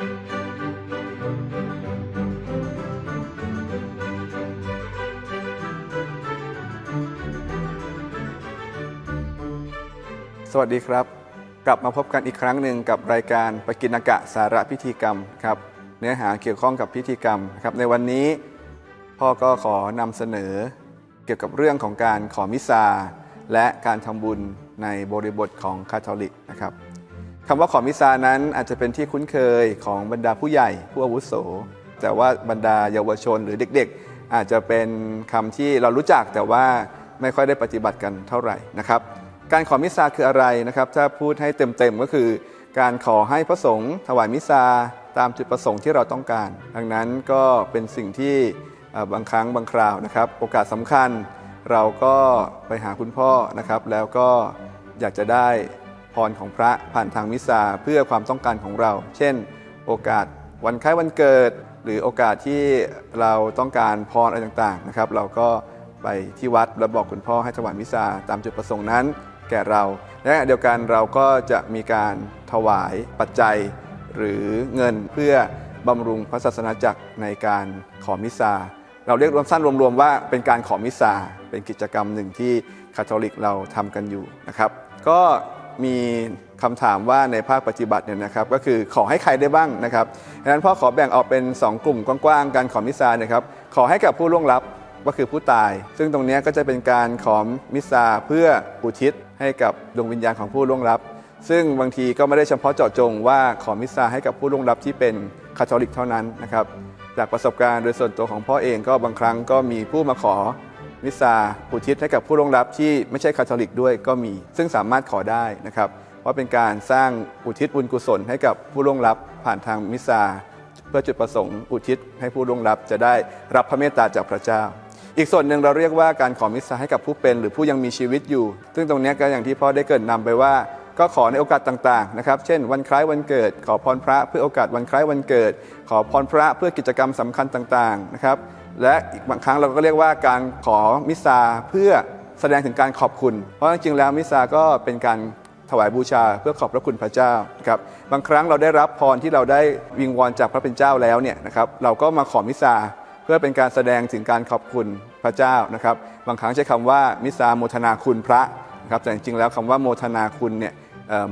สวัสดีครับ กลับมาพบกันอีกครั้งหนึ่งกับรายการปกินกะสาระพิธีกรรมครับเนื้อหาเกี่ยวข้องกับพิธีกรรมครับในวันนี้พ่อก็ขอนำเสนอ เกี่ยวกับเรื่องของการขอมิซาและการทำบุญในบริบทของคาทอลิกนะครับ คำว่าขอมิซานั้นอาจจะเป็นที่คุ้นเคยของบรรดาผู้ใหญ่ ผู้อาวุโส แต่ว่าบรรดาเยาวชนหรือเด็กๆ อาจจะเป็นคำที่เรารู้จักแต่ว่าไม่ค่อยได้ปฏิบัติกันเท่าไหร่นะครับ การขอมิซาคืออะไรนะครับ ถ้าพูดให้เต็มๆก็คือ การขอให้พระสงฆ์ถวายมิซาตามจุดประสงค์ที่เราต้องการ ดังนั้นก็เป็นสิ่งที่บางครั้งบางคราวนะครับ โอกาสสำคัญเราก็ไปหาคุณพ่อนะครับ แล้วก็อยากจะได้ พรของพระผ่านทางมิซาเพื่อความต้องการของเรา เช่น โอกาสวันคล้ายวันเกิด หรือโอกาสที่เราต้องการพรอะไรต่างๆนะครับ เราก็ไปที่วัดแล้วบอกคุณพ่อให้ถวายมิซาตามจุดประสงค์นั้น แก่เราและเดียวกันเราก็จะมีการถวายปัจจัย หรือเงินเพื่อบำรุงพระศาสนาจักรในการขอมิซาเราเรียกรวมสั้นรวมๆว่าเป็นการขอมิซาเป็นกิจกรรมหนึ่งที่คาทอลิกเราทำกันอยู่นะครับ ก็ มีคำถามว่าในภาคปฏิบัติเนี่ยนะครับก็คือขอให้ใครได้บ้างนะครับดังนั้นพ่อขอแบ่งออกเป็น 2 กลุ่มกว้างๆการขอมิซานะครับขอให้กับผู้ล่วงลับก็คือผู้ตาย ซึ่งตรงนี้ก็จะเป็นการขอมิสซาเพื่ออุทิศให้กับดวงวิญญาณของผู้ล่วงลับ ซึ่งบางทีก็ไม่ได้เฉพาะเจาะจงว่าขอมิสซาให้กับผู้ล่วงลับที่เป็นคาทอลิกเท่านั้นนะครับจากประสบการณ์โดยส่วนตัวของพ่อเองก็บางครั้งก็มีผู้มาขอ มิสซาอุทิศให้กับผู้ล่วงลับที่ไม่ใช่คาทอลิกด้วยก็มี ซึ่งสามารถขอได้นะครับเพราะเป็นการสร้างอุทิศบุญกุศลให้กับผู้ล่วงลับผ่านทางมิสซาเพื่อจุดประสงค์อุทิศให้ผู้ล่วงลับจะได้รับพระเมตตาจากพระเจ้า อีกส่วนหนึ่งเราเรียกว่าการขอมิสซาให้กับผู้เป็น หรือผู้ยังมีชีวิตอยู่ ซึ่งตรงนี้ก็อย่างที่พ่อได้เกิดนำไปว่า ก็ขอในโอกาสต่างๆนะครับ เช่น วันคล้ายวันเกิด ขอพรพระเพื่อโอกาสวันคล้ายวันเกิด ขอพรพระเพื่อกิจกรรมสำคัญต่างๆนะครับ และอีกบางครั้งเราก็เรียกว่าการขอมิสซาเพื่อแสดงถึงการขอบคุณ เพราะจริงๆแล้วมิสซาก็เป็นการถวายบูชาเพื่อขอบพระคุณพระเจ้าครับบางครั้งเราได้รับพรที่เราได้วิงวอนจากพระเป็นเจ้าแล้วเนี่ยนะครับเราก็มาขอมิซาเพื่อเป็นการแสดงถึงการขอบคุณพระเจ้านะครับ บางครั้งใช้คำว่ามิซาโมทนาคุณพระนะครับแต่จริงๆแล้วคำว่าโมทนาคุณเนี่ย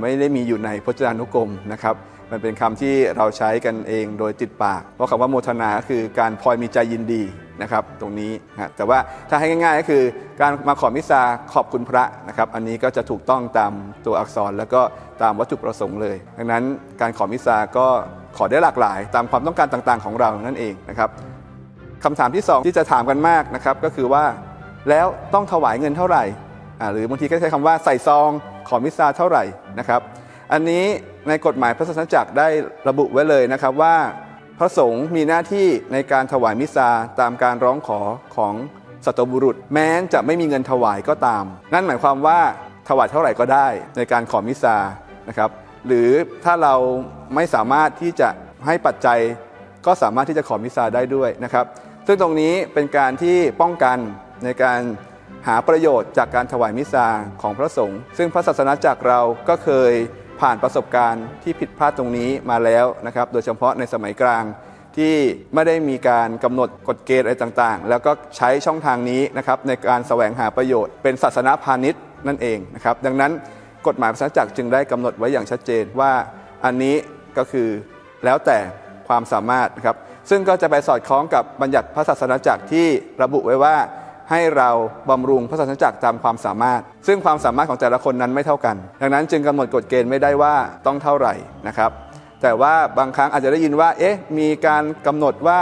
ไม่ได้มีอยู่ในพจนานุกรมนะครับ มันเป็นคำที่เราใช้กันเองโดยติดปาก เพราะคำว่าโมทนาคือการพลอยมีใจยินดีนะครับ ตรงนี้นะแต่ว่าถ้าให้ง่ายๆก็คือ การมาขอมิซาขอบคุณพระนะครับ อันนี้ก็จะถูกต้องตามตัวอักษรแล้วก็ตามวัตถุประสงค์เลย ดังนั้นการขอมิซาก็ขอได้หลากหลาย ตามความต้องการต่างๆ ของเรานั่นเองนะครับคำถามที่สองที่จะถามกันมากนะครับก็คือว่าแล้วต้องถวายเงินเท่าไหร่หรือบางทีก็ใช้คำว่าใส่ซองขอมิซาเท่าไหร่นะครับ อันนี้ในกฎหมายพระศาสนาจักรได้ระบุไว้เลยนะครับว่า พระสงฆ์มีหน้าที่ในการถวายมิซาตามการร้องขอของสัตบุรุษ แม้จะไม่มีเงินถวายก็ตาม นั่นหมายความว่าถวายเท่าไหร่ก็ได้ในการขอมิซานะครับหรือถ้าเราไม่สามารถที่จะให้ปัจจัยก็สามารถที่จะขอมิซาได้ด้วยนะครับ ซึ่งตรงนี้เป็นการที่ป้องกันในการหาประโยชน์จากการถวายมิซาของพระสงฆ์ซึ่งพระศาสนาจักรเราก็เคย ผ่านประสบการณ์ที่ผิดพลาดตรงนี้มาแล้วนะครับ โดยเฉพาะในสมัยกลางที่ไม่ได้มีการกำหนดกฎเกณฑ์อะไรต่างๆ แล้วก็ใช้ช่องทางนี้นะครับในการแสวงหาประโยชน์ เป็นศาสนาพาณิชย์นั่นเองนะครับ ดังนั้นกฎหมายพระศาสนาจักรจึงได้กำหนดไว้อย่างชัดเจนว่าอันนี้ก็คือแล้วแต่ความสามารถนะครับ ซึ่งก็จะไปสอดคล้องกับบัญญัติพระศาสนาจักรที่ระบุไว้ว่า ให้เราบำรุงพระศาสนาจักรตามความสามารถ ซึ่งความสามารถของแต่ละคนนั้นไม่เท่ากัน ดังนั้นจึงกำหนดกฎเกณฑ์ไม่ได้ว่าต้องเท่าไหร่นะครับ แต่ว่าบางครั้งอาจจะได้ยินว่าเอ๊ะมีการกำหนดว่า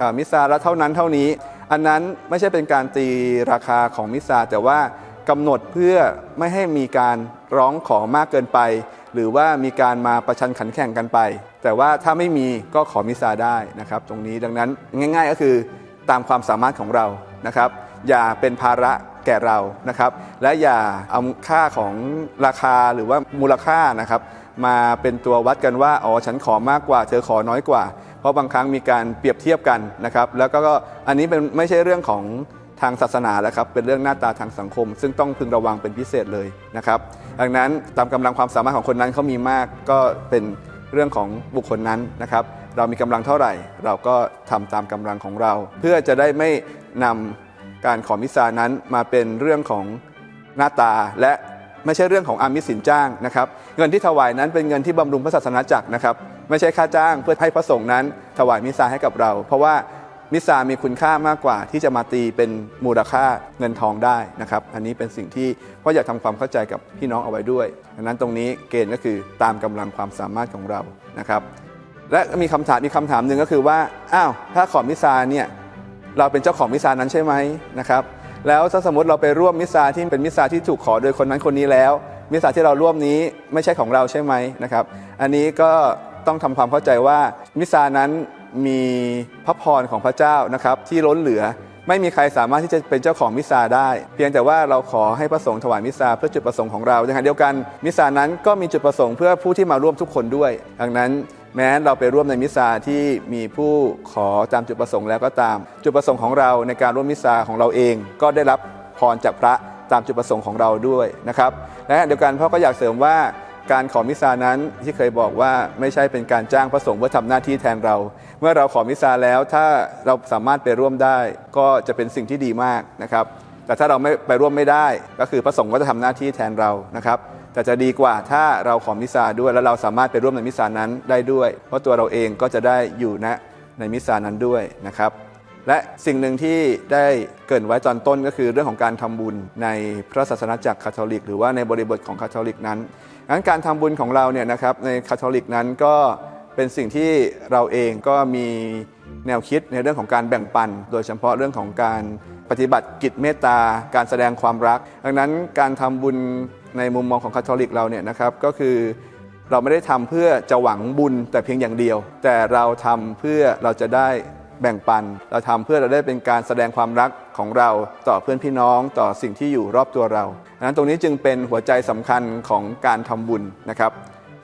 อ่ามิซาละเท่านั้นเท่านี้ อันนั้นไม่ใช่เป็นการตีราคาของมิซาแต่ว่ากำหนดเพื่อไม่ให้มีการร้องขอมากเกินไป หรือว่ามีการมาประชันขันแข่งกันไป แต่ว่าถ้าไม่มีก็ขอมิซาได้นะครับ ตรงนี้ดังนั้นง่าย ๆ ก็คือตามความสามารถของเรา นะครับ อย่าเป็นภาระแก่เรานะครับ และอย่าเอาค่าของราคาหรือว่ามูลค่านะครับ มาเป็นตัววัดกันว่าอ๋อฉันขอมากกว่า เธอขอน้อยกว่า เพราะบางครั้งมีการเปรียบเทียบกันนะครับ แล้วก็อันนี้เป็นไม่ใช่เรื่องของทางศาสนาแล้วครับเป็นเรื่องหน้าตาทางสังคม ซึ่งต้องพึงระวังเป็นพิเศษเลยนะครับดังนั้นตามกำลังความสามารถของคนนั้นเขามีมากก็เป็นเรื่องของบุคคลนั้นนะครับ เรามีกำลังเท่าไหร่ เราก็ทำตามกำลังของเรา เพื่อจะได้ไม่ นำการขอมิสซานั้นมาเป็นเรื่องของหน้าตาและไม่ใช่เรื่องของอามิสินจ้างนะครับ เงินที่ถวายนั้นเป็นเงินที่บำรุงพระศาสนาจักรนะครับ ไม่ใช่ค่าจ้างเพื่อให้พระสงฆ์นั้น ถวายมิสซาให้กับเรา เพราะว่ามิสซามีคุณค่ามากกว่าที่จะมาตีเป็นมูลค่าเงินทองได้นะครับ อันนี้เป็นสิ่งที่พ่ออยากทำความเข้าใจกับพี่น้องเอาไว้ด้วยดังนั้นตรงนี้เกณฑ์ก็คือตามกำลังความสามารถของเรานะครับ และมีคำถามอีกคำถามหนึ่งก็คือว่าอ้าวถ้าขอมิสซาเนี่ย เราเป็นเจ้าของมิสซานั้นใช่ไหมนะครับแล้วถ้าสมมติเราไปร่วมมิสซาที่เป็นมิสซาที่ถูกขอโดยคนนั้นคนนี้แล้ว มิสซาที่เราร่วมนี้ไม่ใช่ของเราใช่ไหมนะครับอันนี้ก็ต้องทำความเข้าใจว่ามิสซานั้นมีพระพรของพระเจ้านะครับที่ล้นเหลือไม่มีใครสามารถที่จะเป็นเจ้าของมิสซาได้ เพียงแต่ว่าเราขอให้พระสงฆ์ถวายมิสซาเพื่อจุดประสงค์ของเราในขณะเดียวกันมิสซานั้นก็มีจุดประสงค์เพื่อผู้ที่มาร่วมทุกคนด้วย ดังนั้น แม้เราไปร่วมในมิสซาที่มีผู้ขอตามจุดประสงค์แล้วก็ตาม จุดประสงค์ของเราในการร่วมมิสซาของเราเอง ก็ได้รับพรจากพระตามจุดประสงค์ของเราด้วยนะครับและเดียวกันพ่อก็อยากเสริมว่าการขอมิสซานั้นที่เคยบอกว่าไม่ใช่เป็นการจ้างพระสงฆ์เพื่อทำหน้าที่แทนเรา เมื่อเราขอมิสซาแล้วถ้าเราสามารถไปร่วมได้ ก็จะเป็นสิ่งที่ดีมากนะครับ แต่ถ้าเราไม่ไปร่วมไม่ได้ ก็คือพระสงฆ์ก็จะทำหน้าที่แทนเรานะครับ แต่จะดีกว่าถ้าเราขอมิสซาด้วย แล้วเราสามารถไปร่วมในมิสซานั้นได้ด้วย เพราะตัวเราเองก็จะได้อยู่ณในมิสซานั้นด้วยนะครับ และสิ่งหนึ่งที่ได้เกรินไว้ตอนต้นก็คือเรื่องของการทำบุญในพระศาสนาจักรคาทอลิก หรือว่าในบริบทของคาทอลิกนั้นงั้นการทำบุญของเราเนี่ยนะครับในคาทอลิกนั้นก็เป็นสิ่งที่เราเองก็มีแนวคิดในเรื่องของการแบ่งปัน โดยเฉพาะเรื่องของการปฏิบัติกิจเมตตา การแสดงความรัก ดังนั้นการทำบุญ ในมุมมองของคาทอลิกเราเนี่ยนะครับก็คือเราไม่ได้ทำเพื่อจะหวังบุญแต่เพียงอย่างเดียว แต่เราทำเพื่อเราจะได้แบ่งปัน เราทำเพื่อเราได้เป็นการแสดงความรักของเราต่อเพื่อนพี่น้องต่อสิ่งที่อยู่รอบตัวเราดังนั้นตรงนี้จึงเป็นหัวใจสำคัญของการทำบุญนะครับ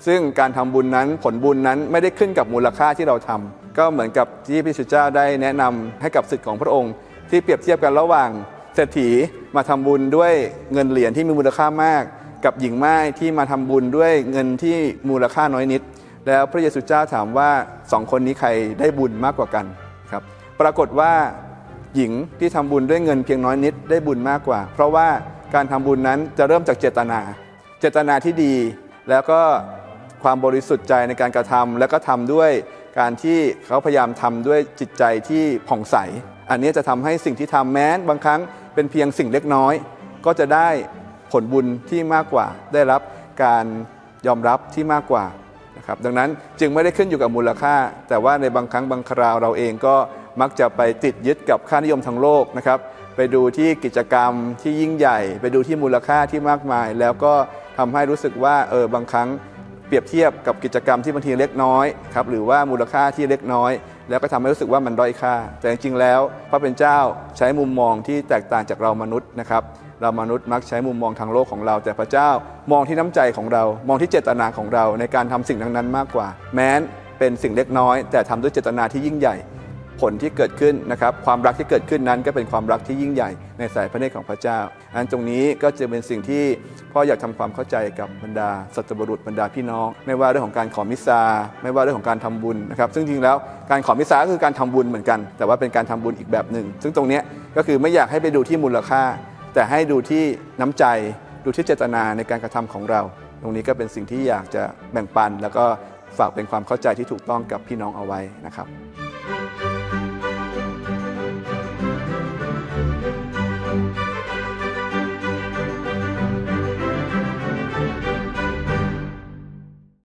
ซึ่งการทำบุญนั้นผลบุญนั้นไม่ได้ขึ้นกับมูลค่าที่เราทำก็เหมือนกับที่พระสุเจ้าได้แนะนำให้กับสิทธิ์ของพระองค์ ที่เปรียบเทียบกันระหว่างเศรษฐีมาทำบุญด้วยเงินเหรียญที่มีมูลค่ามาก กับหญิงไม้ที่มาทำบุญด้วยเงินที่มูลค่าน้อยนิด แล้วพระเยซูเจ้าถามว่าสองคนนี้ใครได้บุญมากกว่ากันครับปรากฏว่าหญิงที่ทำบุญด้วยเงินเพียงน้อยนิดได้บุญมากกว่า เพราะว่าการทำบุญนั้นจะเริ่มจากเจตนา เจตนาที่ดีแล้วก็ความบริสุทธิ์ใจในการกระทำแล้วก็ทำด้วยการที่เขาพยายามทำด้วยจิตใจที่ผ่องใส อันนี้จะทำให้สิ่งที่ทำแม้บางครั้งเป็นเพียงสิ่งเล็กน้อย ก็จะได้ ผลบุญที่มากกว่า ได้รับการยอมรับที่มากกว่านะครับดังนั้นจึงไม่ได้ขึ้นอยู่กับมูลค่า แต่ว่าในบางครั้งบางคราวเราเองก็มักจะไปติดยึดกับค่านิยมทางโลกนะครับไปดูที่กิจกรรมที่ยิ่งใหญ่ ไปดูที่มูลค่าที่มากมาย แล้วก็ทำให้รู้สึกว่าเออบางครั้งเปรียบเทียบกับกิจกรรมที่บางทีเล็กน้อยครับหรือว่ามูลค่าที่เล็กน้อย แล้วก็ทำให้รู้สึกว่ามันด้อยค่า แต่จริงๆแล้ว พระเป็นเจ้าใช้มุมมองที่แตกต่างจากเรามนุษย์นะครับ เรามนุษย์มักใช้มุมมองทางโลกของเรา แต่พระเจ้ามองที่น้ำใจของเรา มองที่เจตนาของเราในการทำสิ่งนั้นมากกว่า แม้นเป็นสิ่งเล็กน้อย แต่ทำด้วยเจตนาที่ยิ่งใหญ่ ผลที่เกิดขึ้นนะครับความรักที่เกิดขึ้นนั้นก็เป็นความรักที่ยิ่งใหญ่ในสายพระเนตรของพระเจ้า อันตรงนี้ก็จะเป็นสิ่งที่พ่ออยากทำความเข้าใจกับบรรดาสัตบุรุษบรรดาพี่น้อง ไม่ว่าเรื่องของการขอมิสซาไม่ว่าเรื่องของการทำบุญนะครับซึ่งจริงแล้วการขอมิสซาก็คือการทำบุญเหมือนกัน แต่ว่าเป็นการทำบุญอีกแบบหนึ่งซึ่งตรงนี้ก็คือไม่อยากให้ไปดูที่มูลค่า แต่ให้ดูที่น้ำใจดูที่เจตนาในการกระทำของเรา ตรงนี้ก็เป็นสิ่งที่อยากจะแบ่งปัน แล้วก็ฝากเป็นความเข้าใจที่ถูกต้องกับพี่น้องเอาไว้นะครับ